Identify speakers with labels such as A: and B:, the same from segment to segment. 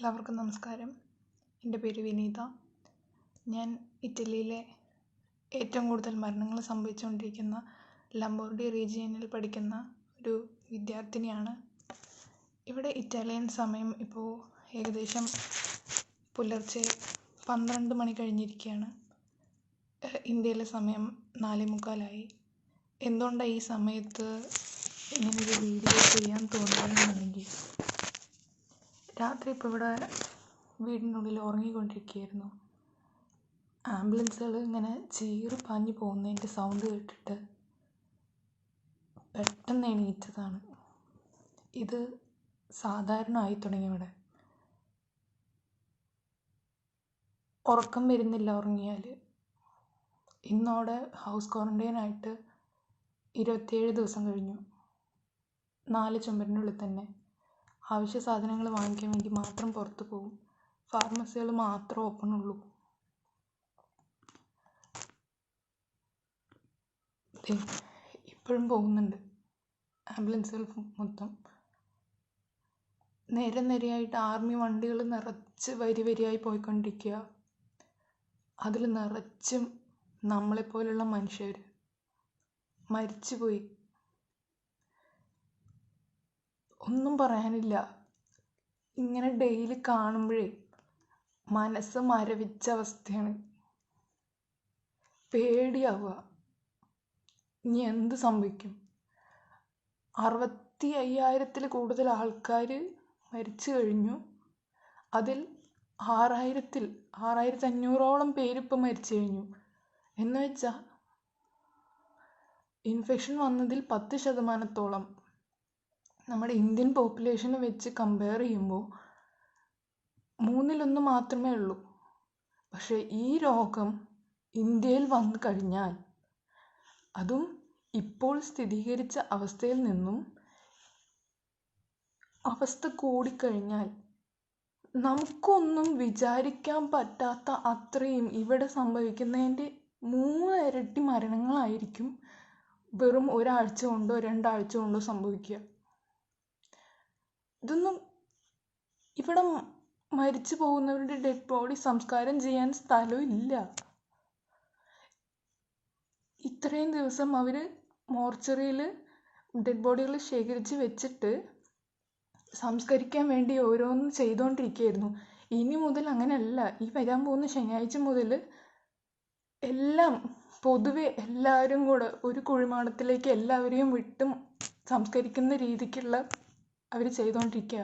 A: എല്ലാവർക്കും നമസ്കാരം. എന്റെ പേര് വിനീത. ഞാൻ ഇറ്റലിയിലെ ഏറ്റവും കൂടുതൽ മരണങ്ങൾ സംഭവിച്ചുകൊണ്ടിരിക്കുന്ന ലംബോർഡി റീജിയനിൽ പഠിക്കുന്ന ഒരു വിദ്യാർത്ഥിനിയാണ്. ഇവിടെ ഇറ്റാലിയൻ സമയം ഇപ്പോൾ ഏകദേശം പുലർച്ചെ പന്ത്രണ്ട് മണി കഴിഞ്ഞിരിക്കുകയാണ്. ഇന്ത്യയിലെ സമയം നാലേ മുക്കാലായി. എന്തുകൊണ്ടാണ് ഈ സമയത്ത് ഇങ്ങനൊരു വീഡിയോ ചെയ്യാൻ തോന്നിയതെന്നുണ്ടെങ്കിൽ രാത്രി ഇപ്പോൾ ഇവിടെ വീടിനുള്ളിൽ ഉറങ്ങിക്കൊണ്ടിരിക്കുകയായിരുന്നു. ആംബുലൻസുകൾ ഇങ്ങനെ ചീറി പാഞ്ഞു പോകുന്നതിന്റെ സൗണ്ട് കേട്ടിട്ട് പെട്ടെന്ന് എണീറ്റതാണ്. ഇത് സാധാരണ ആയി തുടങ്ങി ഇവിടെ. ഉറക്കം വരുന്നില്ല ഉറങ്ങിയാൽ ഇന്നോടെ ഹൗസ് ക്വാറന്റൈൻ ആയിട്ട് ഇരുപത്തിയേഴ് ദിവസം കഴിഞ്ഞു. നാല് ചുമരിനുള്ളിൽ തന്നെ. ആവശ്യ സാധനങ്ങൾ വാങ്ങിക്കാൻ വേണ്ടി മാത്രം പുറത്ത് പോകും. ഫാർമസികൾ മാത്രം ഓപ്പൺ ഉള്ളൂ ഇപ്പോഴും പോകുന്നുണ്ട്. ആംബുലൻസുകൾ മൊത്തം. നേരെ നേരെയായിട്ട് ആർമി വണ്ടികൾ നിറച്ച് വരി വരിയായി പോയിക്കൊണ്ടിരിക്കുക. അതിൽ നിറച്ചും നമ്മളെപ്പോലുള്ള മനുഷ്യർ മരിച്ചുപോയി. ഒന്നും പറയാനില്ല. ഇങ്ങനെ ഡെയിലി കാണുമ്പോഴേ മനസ്സ് മരവിച്ച അവസ്ഥയാണ്. പേടിയാവുക. ഇനി എന്ത് സംഭവിക്കും? അറുപത്തി അയ്യായിരത്തിൽ കൂടുതൽ ആൾക്കാർ മരിച്ചു കഴിഞ്ഞു. അതിൽ ആറായിരത്തിൽ ആറായിരത്തി അഞ്ഞൂറോളം പേരിപ്പോൾ മരിച്ചു കഴിഞ്ഞു. എന്ന് വെച്ചാൽ ഇൻഫെക്ഷൻ വന്നതിൽ പത്ത് ശതമാനത്തോളം. നമ്മുടെ ഇന്ത്യൻ പോപ്പുലേഷനെ വെച്ച് കമ്പയർ ചെയ്യുമ്പോൾ മൂന്നിലൊന്ന് മാത്രമേ ഉള്ളൂ. പക്ഷേ ഈ രോഗം ഇന്ത്യയിൽ വന്നു കഴിഞ്ഞാൽ അതും ഇപ്പോൾ സ്ഥിരീകരിച്ച അവസ്ഥയിൽ നിന്നും അവസ്ഥ കൂടിക്കഴിഞ്ഞാൽ നമുക്കൊന്നും വിചാരിക്കാൻ പറ്റാത്ത അത്രയും ഇവിടെ സംഭവിക്കുന്നതിന്റെ മൂന്ന് ഇരട്ടി മരണങ്ങളായിരിക്കും വെറും ഒരാഴ്ച കൊണ്ടോ രണ്ടാഴ്ച കൊണ്ടോ സംഭവിക്കുക. ഇതൊന്നും ഇവിടെ മരിച്ചു പോകുന്നവരുടെ ഡെഡ് ബോഡി സംസ്കാരം ചെയ്യാൻ സ്ഥലവും ഇല്ല. ഇത്രയും ദിവസം അവർ മോർച്ചറിയിൽ ഡെഡ് ബോഡികൾ ശേഖരിച്ച് വെച്ചിട്ട് സംസ്കരിക്കാൻ വേണ്ടി ഓരോന്ന് ചെയ്തുകൊണ്ടിരിക്കുകയായിരുന്നു ഇനി മുതൽ അങ്ങനെയല്ല. ഈ വരാൻ പോകുന്ന ശനിയാഴ്ച മുതൽ എല്ലാം പൊതുവെ എല്ലാവരും കൂടെ ഒരു കുഴിമാടത്തിലേക്ക് എല്ലാവരെയും വിട്ടും സംസ്കരിക്കുന്ന രീതിക്കുള്ള അവർ ചെയ്തുകൊണ്ടിരിക്കുക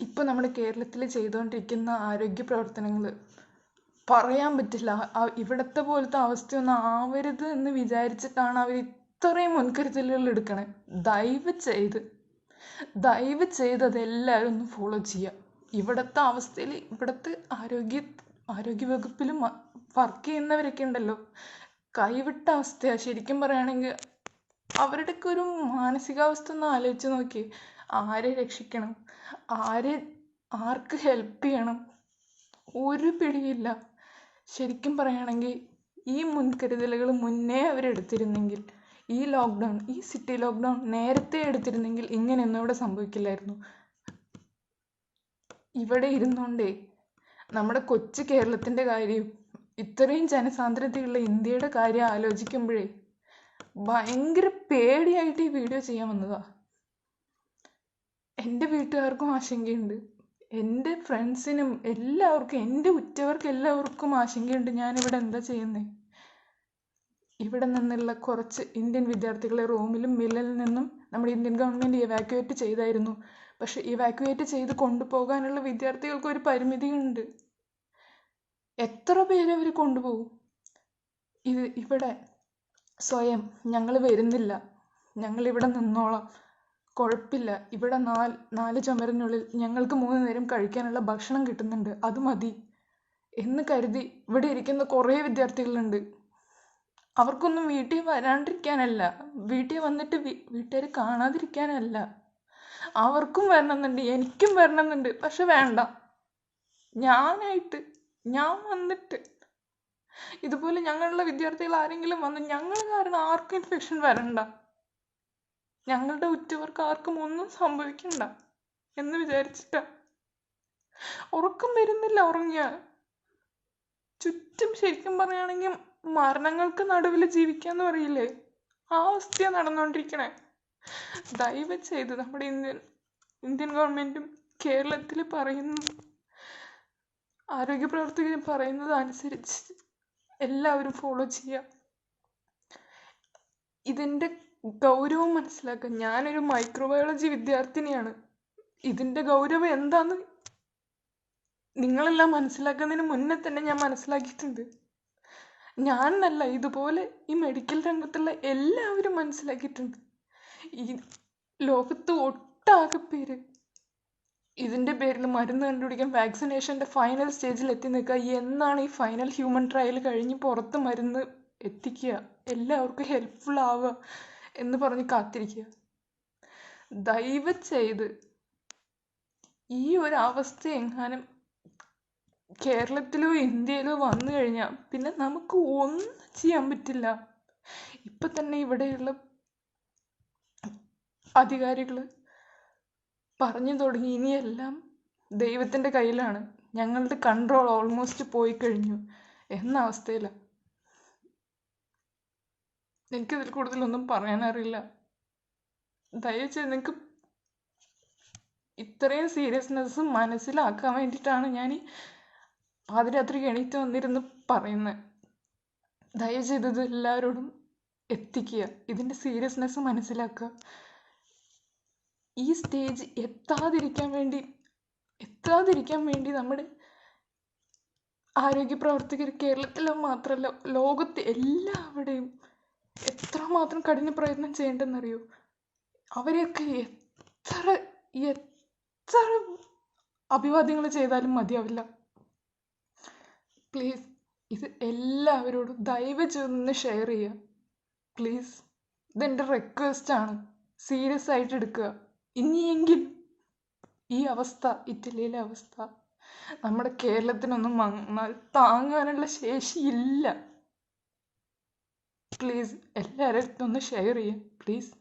A: ഇപ്പോൾ നമ്മുടെ കേരളത്തിൽ ചെയ്തുകൊണ്ടിരിക്കുന്ന ആരോഗ്യ പ്രവർത്തനങ്ങൾ പറയാൻ പറ്റില്ല. ഇവിടുത്തെ ഇവിടത്തെ പോലത്തെ അവസ്ഥയൊന്നും ആവരുത് എന്ന് വിചാരിച്ചിട്ടാണ് അവർ ഇത്രയും മുൻകരുതലുകൾ എടുക്കണേ. ദയവ് ചെയ്ത് ദയവ് ചെയ്ത് അതെല്ലാവരും ഒന്ന് ഫോളോ ചെയ്യുക ഇവിടുത്തെ അവസ്ഥയിൽ ഇവിടുത്തെ ആരോഗ്യ ആരോഗ്യ വകുപ്പിലും വർക്ക് ചെയ്യുന്നവരൊക്കെ ഉണ്ടല്ലോ. കൈവിട്ട അവസ്ഥയാണ് ശരിക്കും പറയുകയാണെങ്കിൽ അവരുടെയൊക്കെ ഒരു മാനസികാവസ്ഥ ഒന്ന് ആലോചിച്ച് നോക്കി. ആരെ രക്ഷിക്കണം? ആരെ ആർക്ക് ഹെൽപ്പ് ചെയ്യണം? ഒരു പിടിയില്ല. ശരിക്കും പറയുകയാണെങ്കിൽ ഈ മുൻകരുതലുകൾ മുന്നേ അവരെടുത്തിരുന്നെങ്കിൽ ഈ ലോക്ക്ഡൗൺ ഈ സിറ്റി ലോക്ക്ഡൗൺ നേരത്തെ എടുത്തിരുന്നെങ്കിൽ ഇങ്ങനെയൊന്നും ഇവിടെ സംഭവിക്കില്ലായിരുന്നു. ഇവിടെ ഇരുന്നുകൊണ്ടേ നമ്മുടെ കൊച്ചു കേരളത്തിന്റെ കാര്യം ഇത്രയും ജനസാന്ദ്രതയുള്ള ഇന്ത്യയുടെ കാര്യം ആലോചിക്കുമ്പോഴേ ഭയങ്കര പേടിയായിട്ട് ഈ വീഡിയോ ചെയ്യാൻ വന്നതാ. എന്റെ വീട്ടുകാർക്കും ആശങ്കയുണ്ട്. എന്റെ ഫ്രണ്ട്സിനും എല്ലാവർക്കും എന്റെ ഉറ്റവർക്ക് എല്ലാവർക്കും ആശങ്കയുണ്ട്. ഞാനിവിടെ എന്താ ചെയ്യുന്നേ? ഇവിടെ നിന്നുള്ള കുറച്ച് ഇന്ത്യൻ വിദ്യാർത്ഥികളെ റോമിലും മില്ലിൽ നിന്നും നമ്മുടെ ഇന്ത്യൻ ഗവൺമെന്റ് ഇവാക്യുവേറ്റ് ചെയ്തായിരുന്നു. പക്ഷെ ഇവാക്യുവേറ്റ് ചെയ്ത് കൊണ്ടുപോകാനുള്ള വിദ്യാർത്ഥികൾക്ക് ഒരു പരിമിതിയുണ്ട്. എത്ര പേര് അവർ കൊണ്ടുപോകും? ഇത് ഇവിടെ സ്വയം ഞങ്ങൾ വരുന്നില്ല. ഞങ്ങൾ ഇവിടെ നിന്നോളാം. കുഴപ്പമില്ല ഇവിടെ നാല് നാല് ചുമരിനുള്ളിൽ ഞങ്ങൾക്ക് മൂന്ന് നേരം കഴിക്കാനുള്ള ഭക്ഷണം കിട്ടുന്നുണ്ട്. അത് മതി. എന്ന് കരുതി ഇവിടെ ഇരിക്കുന്ന കുറേ വിദ്യാർത്ഥികളുണ്ട്. അവർക്കൊന്നും വീട്ടിൽ വരാണ്ടിരിക്കാനല്ല. വീട്ടിൽ വന്നിട്ട് വീട്ടുകാർ കാണാതിരിക്കാനല്ല. അവർക്കും വരണമെന്നുണ്ട് എനിക്കും വരണമെന്നുണ്ട്. പക്ഷെ വേണ്ട. ഞാനായിട്ട് ഞാൻ വന്നിട്ട് ഇതുപോലെ ഞങ്ങളുടെ വിദ്യാർത്ഥികൾ ആരെങ്കിലും വന്ന് ഞങ്ങൾ കാരണം ആർക്കും ഇൻഫെക്ഷൻ വരണ്ട. ഞങ്ങളുടെ ഉറ്റവർക്ക് ആർക്കും ഒന്നും സംഭവിക്കണ്ട എന്ന് വിചാരിച്ചിട്ടാ. ഉറക്കം വരുന്നില്ല ഉറങ്ങിയാൽ. ചുറ്റും ശരിക്കും പറയുകയാണെങ്കിൽ മരണങ്ങൾക്ക് നടുവിൽ ജീവിക്കാന്ന് പറയില്ലേ? ആ അവസ്ഥയാണ് നടന്നുകൊണ്ടിരിക്കണേ ദയവ് ചെയ്ത് നമ്മുടെ ഇന്ത്യൻ ഇന്ത്യൻ ഗവൺമെന്റും കേരളത്തിൽ പറയുന്നു ആരോഗ്യ പ്രവർത്തകർ പറയുന്നത് അനുസരിച്ച് എല്ലാവരും ഫോളോ ചെയ്യുക ഇതിന്റെ ഗൗരവം മനസ്സിലാക്കുക ഞാനൊരു മൈക്രോബയോളജി വിദ്യാർത്ഥിനിയാണ്. ഇതിന്റെ ഗൗരവം എന്താന്ന് നിങ്ങളെല്ലാം മനസ്സിലാക്കുന്നതിന് മുന്നേ തന്നെ ഞാൻ മനസ്സിലാക്കിയിട്ടുണ്ട്. ഞാൻ എന്നല്ല ഇതുപോലെ ഈ മെഡിക്കൽ രംഗത്തുള്ള എല്ലാവരും മനസ്സിലാക്കിയിട്ടുണ്ട്. ഈ ലോകത്ത് ഒട്ടാകെ പേര് ഇതിന്റെ പേരിൽ മരുന്ന് കണ്ടുപിടിക്കാൻ വാക്സിനേഷന്റെ ഫൈനൽ സ്റ്റേജിൽ എത്തി നിൽക്കുക. എന്നാണ് ഈ ഫൈനൽ ഹ്യൂമൻ ട്രയൽ കഴിഞ്ഞ് പുറത്ത് മരുന്ന് എത്തിക്കുക. എല്ലാവർക്കും ഹെൽപ്ഫുൾ ആവുക എന്ന് പറഞ്ഞ് കാത്തിരിക്കുക. ദയവ് ചെയ്ത് ഈ ഒരു അവസ്ഥ എങ്ങാനും കേരളത്തിലോ ഇന്ത്യയിലോ വന്നു കഴിഞ്ഞാൽ പിന്നെ നമുക്ക് ഒന്നും ചെയ്യാൻ പറ്റില്ല. ഇപ്പം തന്നെ ഇവിടെയുള്ള അധികാരികൾ പറഞ്ഞു തുടങ്ങി. ഇനിയെല്ലാം ദൈവത്തിന്റെ കയ്യിലാണ്. ഞങ്ങളുടെ കൺട്രോൾ ഓൾമോസ്റ്റ് പോയി കഴിഞ്ഞു. എന്ന അവസ്ഥയിലാണ് എനിക്കിതിൽ കൂടുതലൊന്നും പറയാനറിയില്ല. ദയവചെയ്ത് നിങ്ങൾക്ക് ഇത്രയും സീരിയസ്നെസ് മനസ്സിലാക്കാൻ വേണ്ടിയിട്ടാണ് ഞാൻ പാതിരാത്രി എണീറ്റ് വന്നിരുന്ന് പറയുന്നത് ദയചെയ്ത് ഇത് എല്ലാവരോടും എത്തിക്കുക. ഇതിന്റെ സീരിയസ്നെസ് മനസ്സിലാക്കുക. ഈ സ്റ്റേജ് എത്താതിരിക്കാൻ വേണ്ടി എത്താതിരിക്കാൻ വേണ്ടി നമ്മുടെ ആരോഗ്യ പ്രവർത്തകർ കേരളത്തിൽ മാത്രമല്ല ലോകത്ത് എല്ലാവിടെയും എത്രമാത്രം കഠിന പ്രയത്നം ചെയ്യേണ്ടെന്നറിയോ? അവരെയൊക്കെ എത്ര എത്ര അഭിവാദ്യങ്ങൾ ചെയ്താലും മതിയാവില്ല. പ്ലീസ് ഇത് എല്ലാവരോടും ദയവ് ചെയ്തൊന്ന് ഷെയർ ചെയ്യുക. പ്ലീസ് ഇതെന്റെ റിക്വസ്റ്റ് ആണ്. സീരിയസ് ആയിട്ട് എടുക്കുക. ഇനിയെങ്കിലും ഈ അവസ്ഥ ഇറ്റലിയിലെ അവസ്ഥ നമ്മുടെ കേരളത്തിനൊന്നും താങ്ങാനുള്ള ശേഷിയില്ല. പ്ലീസ് എല്ലാവരുടെ അടുത്തും ഒന്ന് ഷെയർ ചെയ്യുക പ്ലീസ്